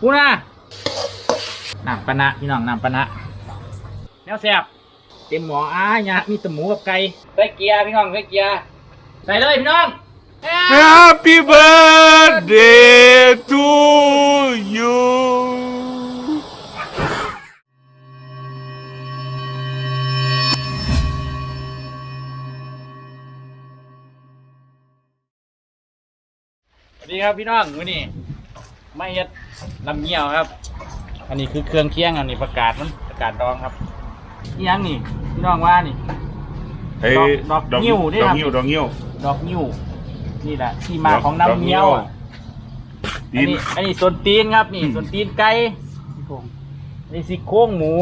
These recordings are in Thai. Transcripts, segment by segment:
ปูนะน้ำปะนะพี่น้องน้ำปะนะแนวแซ่บเต็มหมออ้ายะมีแตหมูกับไก่ใส่เกียร์พี่น้องใส่เกียร์ใส่เลยพี่น้อง Happy birthday to you สวัสดีครับพี่น้องวันนี้ ไม่เฮ็ดลำเงี้ยวครับ อันนี้คือเครื่องเคียงอันนี้ประกาศมันประกาศดองครับนี่ยังนี่พี่น้องว่านี่ เฮ้ยดอกดอกงิ้วนี่ดอครักบงิ้วดอกงิ้ว ดอกนิ้วนี่แหละที่มาของน้ำเงี้ยวอะตีอันนนี้อันนี้ส่วนตีนครับ นี่อืมส่วนตีนไก่อันนี่ซี่โครงหมู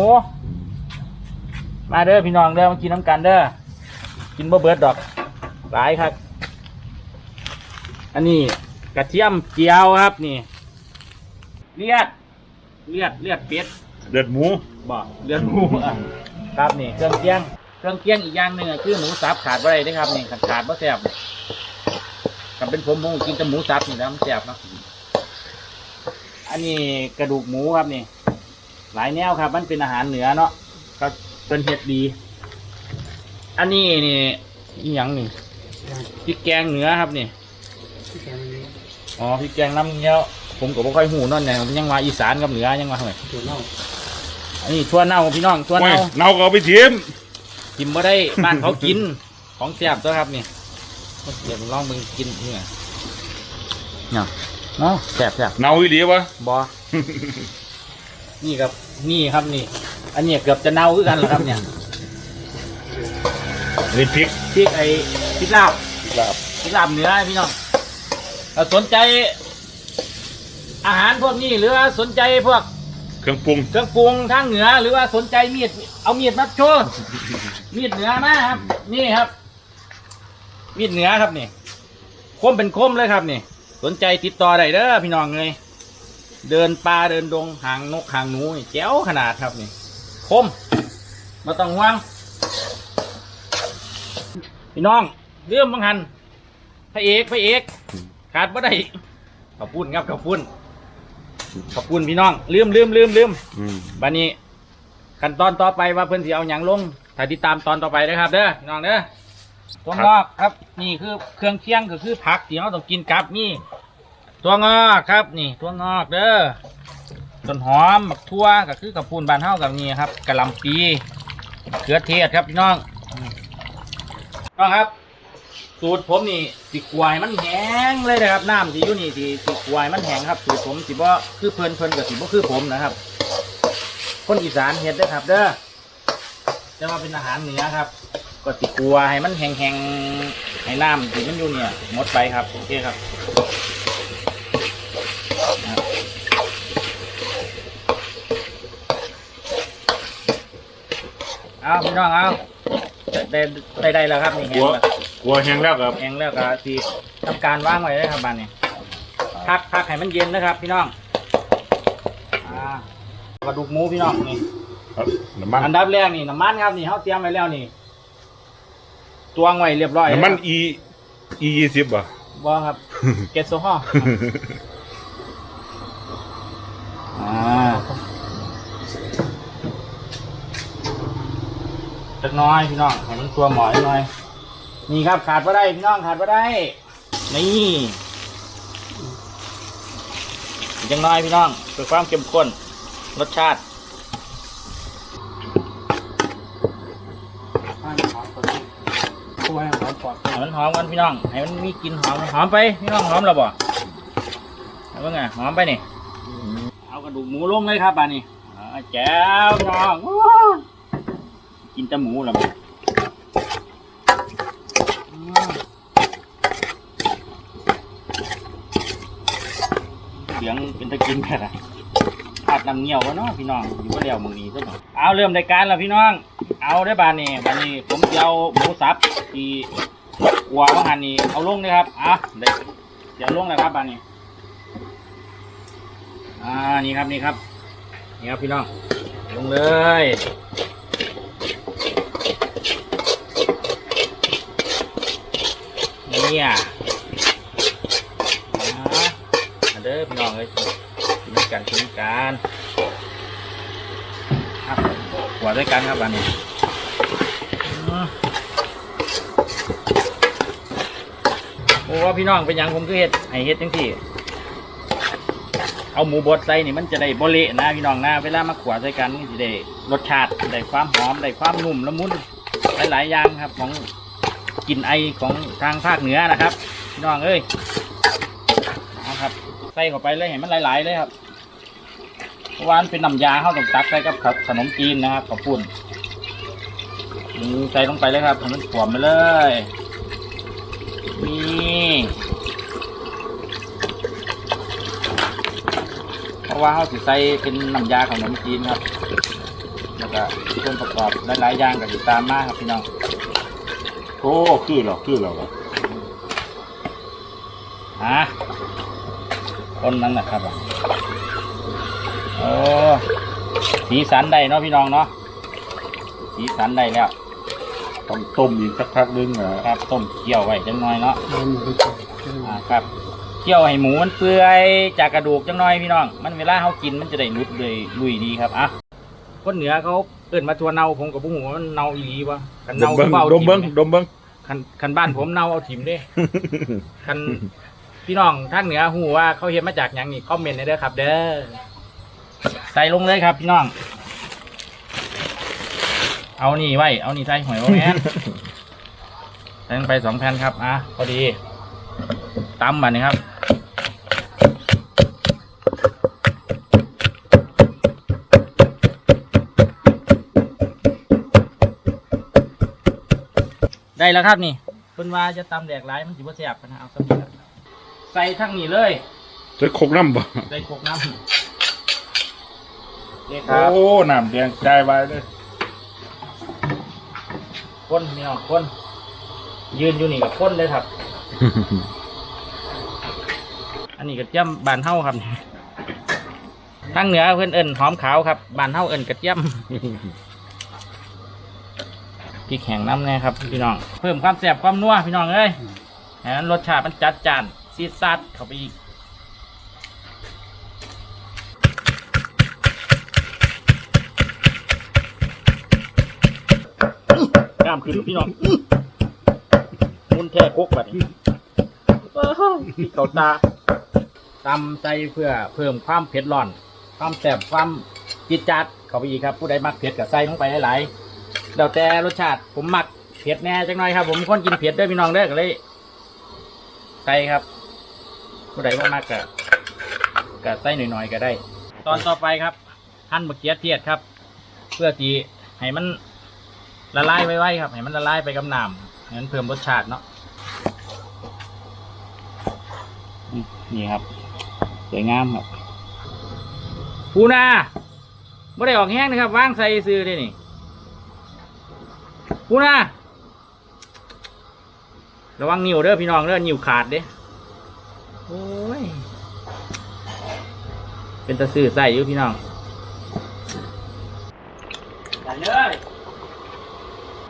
มาเด้อพี่น้องเด้อมากินน้ำกันเด้อกินบ่เบิดดอกหลายครับ อันนี้กระเทียมเจียวครับนี่ เลือด เลือดเลือดเป็ดเดือดหมูบ่เลือดหมูอะครับนี่เครื่องเคียง เครื่องเคียงอีกอย่างหนึ่งอะคือหมูสับขาดบ่ได้เด้อครับนี่ขาดขาดบ่แซ่บกับเป็นผมผมกินแต่หมูสับนี่แล้วมันแซ่บเนาะอันนี้กระดูกหมูครับนี่ หลายแนวครับ มันเป็นอาหารเหนือเนาะก็เป็นเห็ดดี อันนี้นี่อีหยังนี่พริกแกงเหนือครับนี่ อ๋อพริกแกงน้ำเงี้ยว ผมก็บ่ค่อยหูเนั่นไงผมยังมาอีสานกับเหนือยังมาเฮ้ยอันนี้ทั่วเน่าพี่น้องทั่วโอ้ยเน่าเนาก็เอาไปทิ้มกินบ่ได้บ้านเขากิน ของแซ่บตัวครับนี่เดี๋ยวผมลองมึงกินนี่ไงเนี่ยเนาะแซ่บแซ่บเนาอีหลีวะบอนี่ครับนี่ครับนี่ อันเนี้ยเกือบจะเน่าคือกันแล้วครับเนี่ยนี่พริกพริกไอ้พริกลาบลาบพริกลาบเนื้อพี่น้องถ้าสนใจ อาหารพวกนี้หรือว่าสนใจพวกเครื่องปรุงเครื่องปรุงทางเหนือ หรือว่าสนใจมีดเอามีดมาโชว์มีดเหนือมาครับ นี่ครับ มีดเหนือครับนี่คมเป็นคมเลยครับนี่สนใจติดต่อได้เด้อพี่น้องเลยเดินป่าเดินดงหางนกหางหนูนี่แจ๋วขนาดครับนี่คมมาต้องห่วงพี่น้องเรื่องบังหันพระเอกพระเอกขาดบ่ได้ขอบคุณครับขอบคุณ ขอบคุณพี่น้องลืมลืมลืมลืมอืมบันนี้ ขั้นตอนต่อไปว่าเพิ่นสิเอาหยังลงถ้าติดตามตอนต่อไปนะครับ เด้อพี่น้องเด้อตัวงอกครับ นี่คือเครื่องเคียงก็คือผักที่เราต้องกินกับนี่ตัวงอกครับ นี่ตัวงอกเด้อต้นหอมบักทั่วก็คือกับปูนบานเฮากับนี่ครับกะหล่ำปีเขือเทศครับพี่น้องก็ครับ สูตรผมนี่สิกวายมันแห้งเลยนะครับน้ำที่อยู่นี่สิสิกวายมันแห้งครับสูตรผมสิบ่คือเพลินเพลินกับสิบ่คือผมนะครับ คนอีสานเฮ็ดเด้ครับ เด้อจะมาเป็นอาหารเหนือครับ ก็ติกลัวให้มันแห้งๆให้น้ำที่มันอยู่เนี่ยหมดไปครับโอเคครับเอาพี่น้องเอาได้ได้แล้วครับนี่กแห้ลังวแล้ว กลัวแห้งแล้วครับแห้งแล้วก็ที่ทำการว่างไว้เลยครับบ้านนี้พักพักให้มันเย็นนะครับ พี่น้องอ่ากระดูกหมูพี่น้องนี่ครับน้ำมันอันดับแรกนี่น้ำมันครับนี่เขาเตรียมไว้แล้วนี่ตวงไว้เรียบร้อยน้ำมันแล้วอีอียี่สิบอะบ่ครับเกสโซฮอล์อ่าจักหน้อยพี่น้องให้มันตัวหมอยหน่อย นี่ครับขาดว่าได้พี่น้องขาดว่าได้ นี่อีกจังน้อยพี่น้องเพื่อความเข้มข้นรสชาติหอมปอดให้มันหอมกันพี่น้อง ให้มันมีกลิ่นหอมหอมไปพี่น้องหอมแล้วบ่เอาเพิ่งไงหอมไปนี่เอากระดูกหมูลงเลยครับบานี่แจ๋วพี่น้องกินแต่หมูแล้วบ่อืมเสียงเป็นตะกินแค่ไหนขาดน้ำเงี้ยววะเนาะพี่น้องอยู่ก็เดียวมึงนี้ซะหน่อยเอาเริ่มรายการแล้วพี่น้อง เอาได้บานนี่บานนี้ผมจะเอาหมูสับที่กัวว่าหันนี่เอาลงเลยครับอะเดี๋ยวเดี๋ยวลงเลยครับบานนี้อ่านี่ครับนี่ครับนี่ครับพี่น้องลงเลยเนี่ยอ่า เด้อ พี่น้องเอ้ยกินกันกินกันครับหัวด้วยกันครับอันนี้โอ้ว่าพี่น้องเป็นยังผมคือเฮ็ดให้เฮ็ดจังซี่เอาหมูบดใส่นี่มันจะได้บ่เละนะพี่น้องนะเวลามาขวดใส่กันมันจะได้รสชาติได้ความหอมได้ความนุ่มละมุนหลายๆอย่างครับ ของกลิ่นไอของทางภาคเหนือนะครับ พี่น้องเอ้ย ใส่เข้าไปเลยเห็นมันหลายๆเลยครับเพราะว่ามันเป็นน้ำยาเข้าต้องตักใส่กับขนมจีนนะครับขอบคุณนี่ใส่ลงไปเลยครับให้มันขวมไปเลยนี่เพราะว่าเขาสิใส่เป็นน้ำยาขนมจีนครับแล้วก็ส่วนประกอบหลายๆอย่างก็ติดตามมาครับพี่น้องโอ้คือเหรอคือเหรอวะฮะ ต้นนั้นนะครับอะโอ้สีสันได้เนาะพี่น้องเนาะสีสันได้แล้วต้องต้มอีกสักพักนึงนะครับต้มเคี่ยวไว้จังน้อยเนาะมันไปก่อนอ่าครับเคี่ยวให้หมูมันเปื่อยจากกระดูกจังน้อยพี่น้อง มันเวลาเขากินมันจะได้นุดเลยลุยดีครับอะคนเหนือเขาเอิ้นมาทัวเนาผมกับพวกหูว่ามันเนาอีหลีวะคันดเนามเบิ้งเขาเอาดมถิ่เบิ้งมดมเบิ้งคันคันบ้านผมเนาเอาถิ่มเด้คัน พี่น้องทางเหนือหูว่าเขาเห็นมาจากหยังนี่คอมเมนต์ได้เด้อครับ เด้อใส่ลงเลยครับ พี่น้อง เอานี่ไว้ เอานี่ใส่หอยโอแมนใส่ลงไปสองแผ่นครับอะพอดีตำบันนี้ครับ ได้แล้วครับนี่เพิ่นว่าจะตำแดกหลายมันสิบ่แซ่บปานนะเอาสำนี้ครับ ใส่ทั้งนี้เลยจะคกน้ำบ่ใส่โคกน้ำนี่ครับโอ้น้ำแดงใจไว้เลยคนพี่น้องคนยืนอยู่นี่กับคนเลยครับ อันนี้กระเทียมบานเฮาครับทางเหนือเพิ่นเอิ้นหอมขาวครับบานเฮาเอิ้นกระเทียมพริกแห้งน้ำเนี่ยครับพี่น้อง เพิ่มความแซ่บความนัวพี่น้องเอ้ยให้มันรสชาติมันจัดจาน ซีดซัดเข้าไปอีกกล้ามขึ้นพี่น้องมุนแท่คกแบบนี้พี่เกาตาตำใส่เพื่อเพิ่มความเผ็ดร้อน ความแซ่บความจิดจัดเข้าไปอีกครับ ผู้ใดมักเผ็ดก็ใส่ลงไปหลายๆแล้วแต่รสชาติผมมักเผ็ดแน่จังหน่อยครับ ผมคนกินเผ็ดด้วยพี่น้องเด้อก็เลยใส่ครับ ผู้ใดว่ามักก็ก็ใส่หน่อยๆก็ได้ ตอนต่อไปครับหั่นมะเขือเทศครับ เพื่อที่ให้มันละลายไว้ๆครับให้มันละลายไปกับน้ำให้มันเพิ่มรสชาติเนาะอืมนี่ครับสวยงามครับปูนาไม่ได้ออกแห้งนะครับวางใส่ซื้อได้นี่ปูนาระวังนิ้วเด้อพี่น้องเด้อนิ้วขาดเด้ โอ้ย เป็นตะซื้อใส่อยู่พี่น้องใส่เลย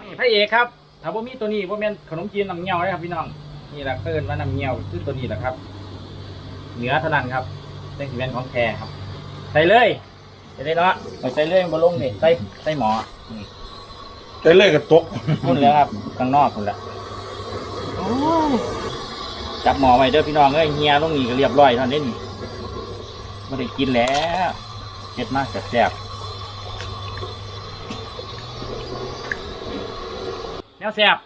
นี่พระเอกครับ ถ้าบ่มีตัวนี้บ่แม่นขนมจีนน้ำเงี้ยวนะครับพี่น้อง นี่แหละเพิ่นว่าน้ำเงี้ยวคือตัวนี้แหละครับ เหนือเท่านั้นครับเส้นสีแม่นของแท้ครับ ใส่เลยใส่เลยเนาะเอาใส่เลยบ่ลงนี่ใส่ใส่หมอนี่ได้เลยกับตกพุ่นแล้วครับข้างนอกพุ่นละ จับหมอไว้เด้อพี่น้องเอ้ยเฮียลงนี่ก็เรียบร้อยเท่านี้นี่ไม่ได้กินแล้วเผ็ดมากแซ่บแนวแซ่บ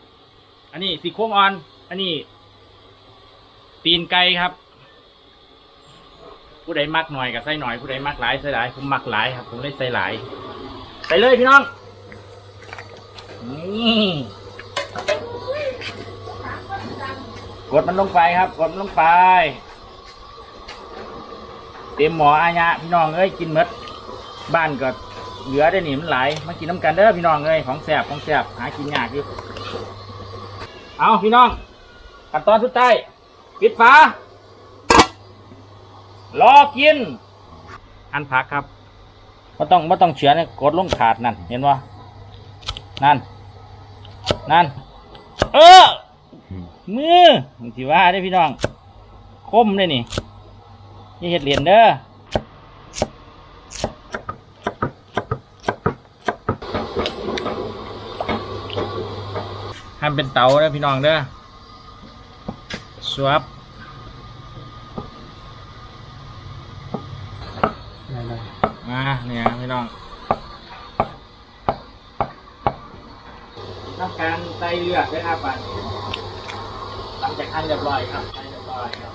อันนี้สีโครงอ่อน อันนี้ ตีนไก่ครับ ผู้ใดมักหน่อยก็ใส่หน่อย ผู้ใดมักหลายใส่หลาย ผมมักหลายครับ ผมเลยใส่หลายใส่เลยพี่น้องนี่ กดมันลงไปครับ กดมันลงไป เต็มหมออาญะพี่น้องเอ้ยกินหมดบ้านก็เหลือได้หนิมันไหลมากินน้ำกันเด้อพี่น้องเอ้ยของแสบของแสบหากินยากอยู่เอาพี่น้องขั้นตอนสุดท้ายปิดฝารอกิน อันผักครับไม่ต้องไม่ต้องเฉือนกดลงขาดนั่น เห็นว่านั่น นั่น เออ มือที่ว่าได้พี่น้องคมเลยนี่อย่เห็ดเหรียญเด้อทำเป็นเตาเด้อพี่น้องเด้อสวบได้ได้มาเนี่ยพี่น้องทำการใส่เลือดด้วยครับบัด หลังจากทันเรียบร้อยครับทันเรียบร้อยครับ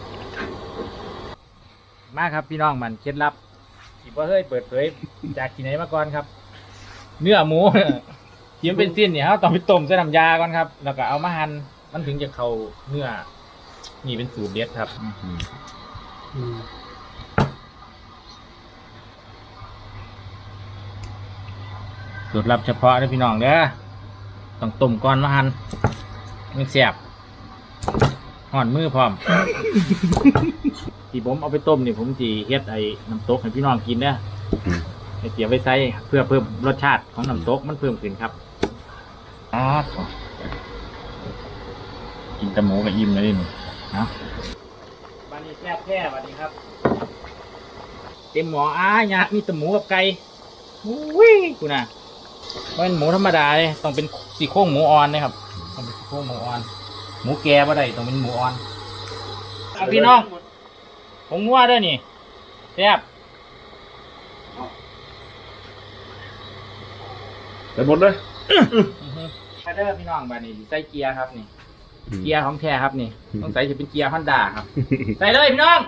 มาครับพี่น้องมันเคล็ดลับที่พ่เฮ้ยเปิดเผยจากที่ไหนมาก่อนครับ เนื้อหมู ที่มันเป็นสิ้นเนี่ยเราต้องไปต้มใส่น้ำยาก่อนครับ แล้วก็เอามาหั่นมันถึงจะเข้าเนื้อนี่เป็นสูตรเด็ดครับสูตรลับเฉพาะนะพี่น้องเด้อต้องต้มก่อนมาหั่นมันแสบ ห่อนมือพร้อม ที่ผมเอาไปต้มนี่ผมจีเฮ็ดไอ้น้ำตกให้พี่น้องกินเด้ออืมให้เตรียมไว้ใส่เพื่อเพิ่มรสชาติของน้ำตกมันเพิ่มขึ้นครับอ้ากินแต่หมูกับอิ่มเลยนี่เนาะบ้านนี้แซ่บแท้บันนี้ครับ เต็มหมออ้ายะมีแต่หมูกับไก่อุ้ยกูน่ะมันเป็นหมูธรรมดาเลยต้องเป็นซี่โครงหมูอ่อนนะครับต้องเป็นซี่โครงหมูอ่อน หมูแก่บ่ได้ต้องเป็นหมูอ่อนเอาพี่น้องผมงัวเด้วยนี่แซ่บแต่หมดเลยมาเด้อพี่น้องบ้านนี้ใส่เกียร์ครับนี่ เกียร์ของแท้ครับนี่ต้องใส่จะเป็นเกียร์ฮอนด้าครับ ใส่เลยพี่น้อง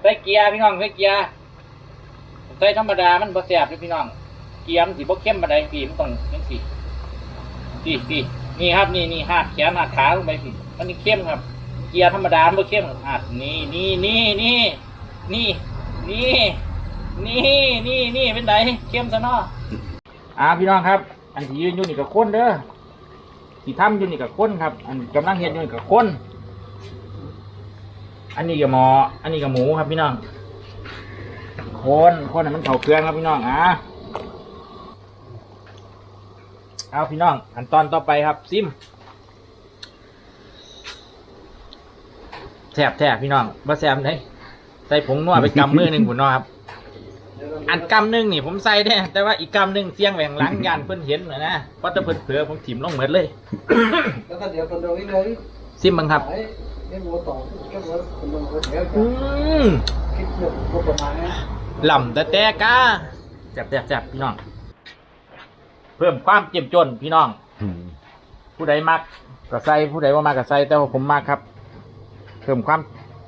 ใส่เกียร์พี่น้องใส่เกียร์ใส่ธรรมดามันบ่แซ่บเลยพี่น้อง เกียร์มันสิบ่เข้มปานใดพี่มันต้องจังซี่พี่พี่ นี่ครับนี่นี่หักแขนหักขาลงไปพี่มันนี่เข้มครับ เกียร์ธรรมดามันบ่เข้มหักนี่นี่นี่นี่นี่นี่นี่นี่นี่เป็นไดเข้มซะเนาะอ่าพี่น้องครับ อันที่ยืนอยู่นี่กับคนเด้อที่ทำอยู่นี่กับคนครับ อันกำลังเฮ็ดอยู่นี่กับคน อันนี้กับหมอ อันนี้กับหมูครับพี่น้องคนคนให้มันเข้าเครื่องครับพี่น้องอะ เอาพี่น้องขั้นตอนต่อไปครับซิมแทบแทบพี่น้องบ่แซมได้ใส่ผงนัวไปกำมือหนึ่งผุนเนาะครับ อันกำหนึ่งนี่ผมใส่ได้แต่ว่าอีกกำหนึ่งเสียงแหวงหลังยานเพิ่นเห็นนะนะเพราะถ้าเพิ่นเผลอผมถิ่มลงเหมือนเลยแล้วก็เดี๋ยวคนตรงนี้เลยซิมบังครับไอ้เลี้ยงวัวต่อเลี้ยงวัวคนตรงนี้เดี๋ยวอืมคิดเรื่องงบประมาณนี้ลำแต่แต่กาแซ่บแซ่บแซ่บพี่น้อง เพิ่มความเจ็บจนพี่น้อง ผู้ใดมักก็ใส่ผู้ใดว่ามักก็ใส่แต่ว่าผมมักครับ เพิ่มความ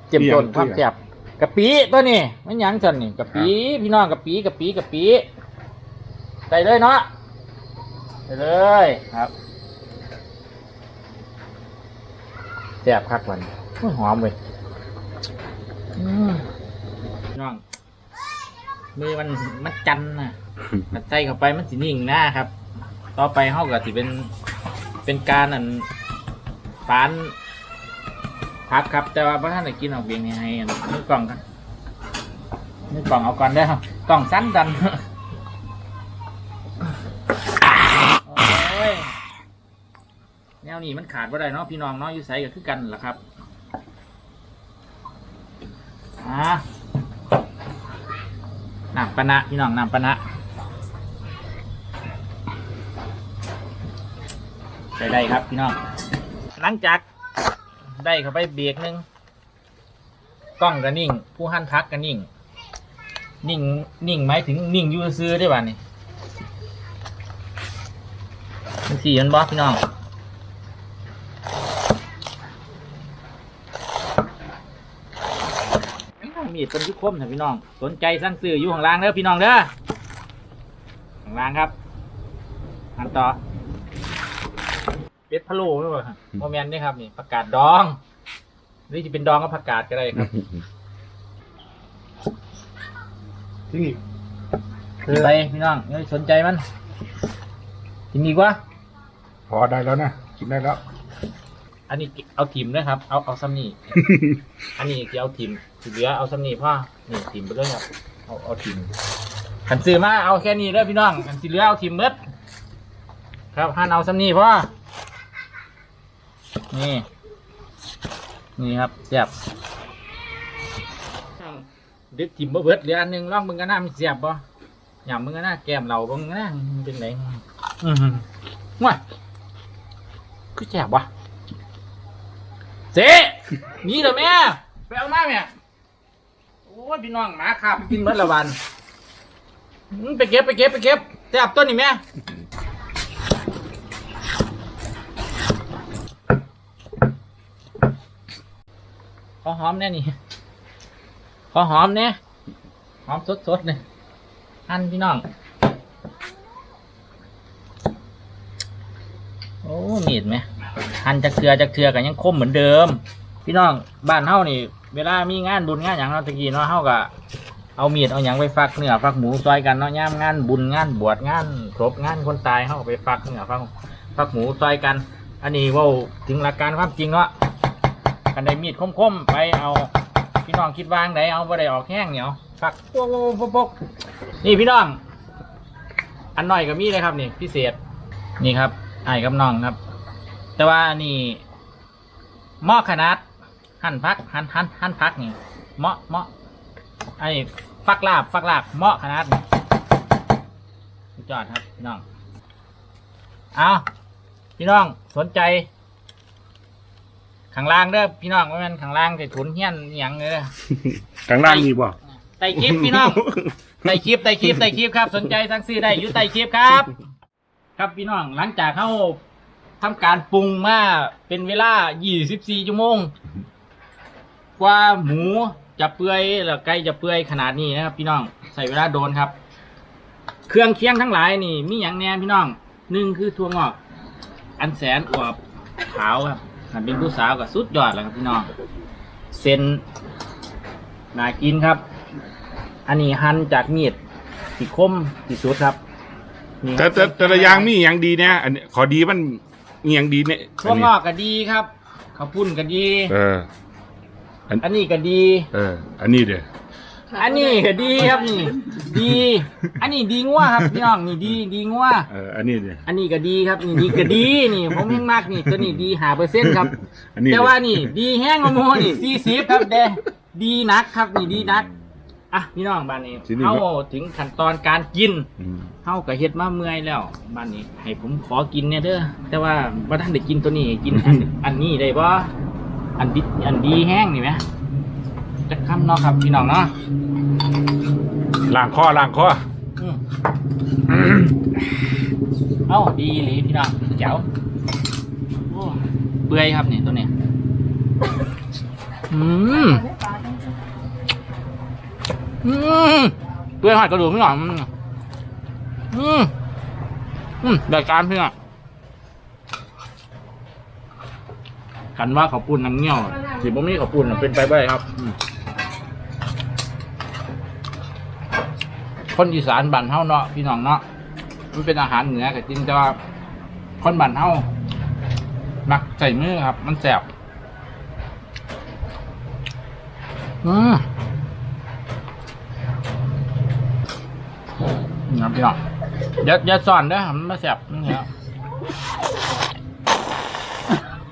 เจ็บจนความแซ่บกะปิตัวนี้มันหยังสันนี่กะปิพี่น้องกะปิกะปิกะปิใส่เลยเนาะใส่เลยครับแซ่บคักวันอื้อหอมเว้ยอืมพี่น้องมือมันมันจันนะมันใส่เข้าไปมันสินิ่งหน้าครับ ต่อไปเฮาก็สิเป็นเป็นการอันฟานพักครับ แต่ว่าพระท่านได้กินออกเบียงนี่ให้นมือกล่องกันมือกล่องเอาก่อนได้ครับกล่องสั้นดันโอ้ยแนวนี้มันขาดว่าได้เนาะพี่น้องเนาะอยู่ใส่ก็คือกันแหละครับอ่าน้ำปะนะพี่น้องน้ำปะนะ ใส่ได้ครับพี่น้องหลังจากได้เข้าไปเบรกหนึ่งกล้องก็นิ่ง ผู้หั่นพักก็นิ่ง นิ่งนิ่งหมายถึงนิ่งอยู่ซื้อได้ป่ะนี่มันสี่มันบอสพี่น้องมีดเป็นยุคคมนะพี่น้อง สนใจสั่งซื้ออยู่ข้างล่างเด้อพี่น้องเด้อข้างล่างครับหันต่อ เป็ดพะโล้ไม่หมดครับโมเมนต์นี่ครับนี่ผักกาดดองหรือจะเป็นดองกับผักกาดก็ได้ครับที่นี่ไปพี่น้องเอ้ยสนใจมันกินดีกว่าพอได้แล้วนะกินได้แล้ว อันนี้เอาทิมนะครับ เอาเอาซ้ำนี่ อันนี้จะเอาทิมสิเหลือเอาซ้ำนี่พ่อนี่ทิมไปเลยครับเอาเอาทิมขันซื้อมาเอาแค่นี้เลยพี่น้องขันสิเหลือเอาทิมเมดครับหันเอาซ้ำนี่พ่อ นี่ นี่ครับแซ่บเดึกถิ่มบ่เบิดเหลืออันหนึ่งลองมึงกันหน้ามันเสียบบ่ยามมึงกันหน้าแก้มเราบ่มึงกันหน้าเป็นไงอือหือว้ายคือแซ่บวะเจ๊นี่เหรอแม่ไปเอามาแม่โอ้ยพี่น้องหมาขาบกินเบิดละวันไปเก็บไปเก็บไปเก็บแซ่บต้นนี่แม่ อหอมแน่นี่ขอหอมเนี่ยหอมสดๆเนี่ยหั่นพี่น้อง โอ้มีดไหมหั่นจากเทือจากเทือกันยังคมเหมือนเดิม พี่น้องบ้านเฮานี่ เวลามีงานบุญงานอย่างเนาตะกี้เนาะเฮาก็เอามีดเอาอย่างไปฟักเนื้อฟักหมูซอยกันเนาะย่ามงานบุญงานบวชงานครบงานคนตายเฮาก็ไปฟักเนื้อฟักฟักหมูซอยกัน อันนี้ว่าถึงหลักการความจริงเนาะ กันได้มีดคมๆไปเอาพี่น้องคิดวางไดเอาบ่ได้ออกแห้งเหนียวปักโป๊กโป๊กปกนี่พี่น้อง อันหน่อยก็มีเลยครับนี่พิเศษนี่ครับไอ้กับน้องครับ แต่ว่านี่หม้อขนาดหั่นพักหั่นหั่นหั่นพักนี่เหมาะเหมาะไอ้ฟักลาบฟักลาบเหมาะขนาดนี่สุดยอดครับพี่น้อง เอาพี่น้องสนใจ ข้างล่างเด้อพี่น้องว่าแมันข้างล่างใส่ถุนเฮี้ยนอหย่างเด้อ ข้างล่างมีบ่ ไต่คลิปพี่น้อง ไต่คลิปไต่คลิปไต่คลิปครับ สนใจสั่งซื้อได้อยู่ไต่คลิปครับ ครับพี่น้องหลังจากเขาทำการปรุงมาเป็นเวลา 24 ชั่วโมง กว่าหมูจะเปื่อยแล้วไก่จะเปื่อยขนาดนี้นะครับ พี่น้องใส่เวลาโดนครับ เครื่องเคียงทั้งหลายนี่ มีอย่างแน่พี่น้องหนึ่งคือถั่วงอก อันแสนอวบขาวครับ ถ้าเป็นผู้สาวก็สุดยอดแล้วครับพี่น้องเส้นน่ากินครับ อันนี้หั่นจากมีดที่คมที่สุดครับนี่คแต่รับแต่แต่ละอย่างมีอย่างดีเนี่ยอันนี้ขอดีมันมีอย่างดีเนี่ยถั่วงอกก็ดีครับข้าวปุ้นก็ดี เออ อันนี้ก็ดี เออ อันนี้เด้อ อันนี้ก็ดีครับนี่ ดี อันนี้ดีงัวครับพี่น้องนี่ดีดีงัวเอออันนี้เด้ออันนี้ก็ดีครับนี่ดีก็ดีนี่ผมยังมากนี่ตัวนี้ดีหาเปอร์เซ็นต์ครับ อันนี้แต่ว่านี่ ดีแห้งกว่าหมูนี่สี่สิบครับเด้ดีนักครับนี่ดีนักอะพี่น้องบ้านนี้เอาถึงขั้นตอนการกินอืมเฮาก็เฮ็ดมาเมื่อยแล้วบ้านนี้ ให้ผมขอกินเนี่ยเด้อแต่ว่าบ่ทันได้กินตัวนี้กินอันอันนี้ได้บ่อันดิอันดีแห้งนี่ไหม จะคำเนาะครับพี่น้องเนาะล้างคอล้างคออืมเอ้าดีหลีพี่น้องแจ๋วโอ้เปื่อยครับนี่ตัวนี้อืมอืมเปื่อยหอดกระดูกพี่น้องอืมอืมอืมรายการพี่น้องกันว่าขาวปุ้นน้ำเงี้ยวสิบ่มีขาวปุ้นน่ะเป็นไปบ่ได้ครับอืม คนอีสานบ้านเฮาเนาะพี่น้องเนาะมันเป็นอาหารเหนือก็จริงแต่ว่าคนบ้านเฮามักใส่มือครับ มันแสบอืมนี่ครับพี่น้องอย่าอย่าซ่อนเด้อมันมาแสบนี่ครับ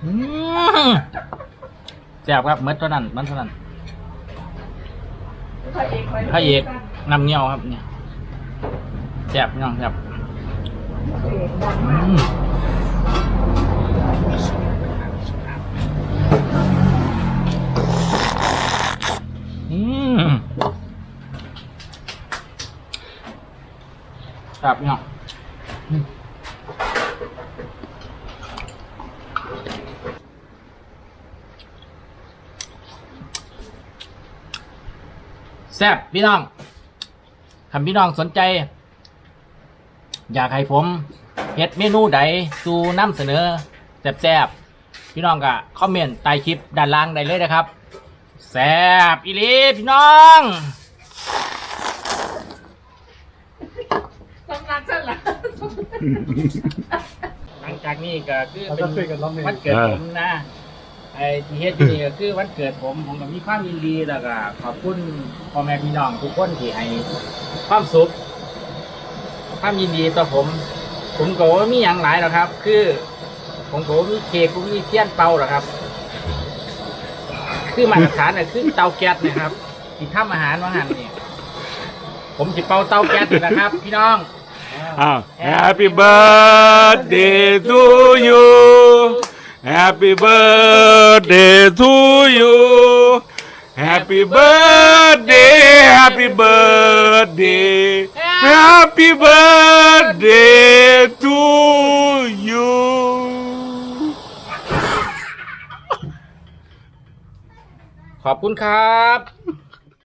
อืมแสบครับเมื่อตัวนั้นมันเท่านั้นพระเอกนำเงี้ยวครับเนี่ย แสบพี่น้องแสบอืมอืมแสบพี่น้องแซ่บพี่น้อง คำพี่น้องสนใจ อยากให้ผมเฮ็ดเมนูใดสู่นำเสนอแซ่บๆพี่น้องก็คอมเมนต์ใต้คลิปด้านล่างได้เลยนะครับแซ่บอีหลีพี่น้องสำลักฉันละหลังจากนี้ก็คือเราเป็ก็นช่วยกันร้องเพลงวันเกิดผมนะ ไอ้ที่เฮ็ดอยู่นี่ก็คือวันเกิดผมผมก็มีความยินดีแล้วก็ขอบคุณพ่อแม่พี่น้องทุกคนที่ให้ความสุขความยินดีต่อผม ผมก็ว่ามีอย่างหลายหรอกครับ คือ ผมก็มีเค้กผมมีเทียนเตาหรอกครับ คือมาตรฐานน่ะคือเตาแก๊สนะครับที่ทำอาหารว่าหันนี่ผมจะเปาเตาแก๊สนี่ะครับ พี่น้องอ้า Happy birthday to you Happy birthday to you. Happy birthday, happy birthday, happy birthday to you. ขอบคุณครับ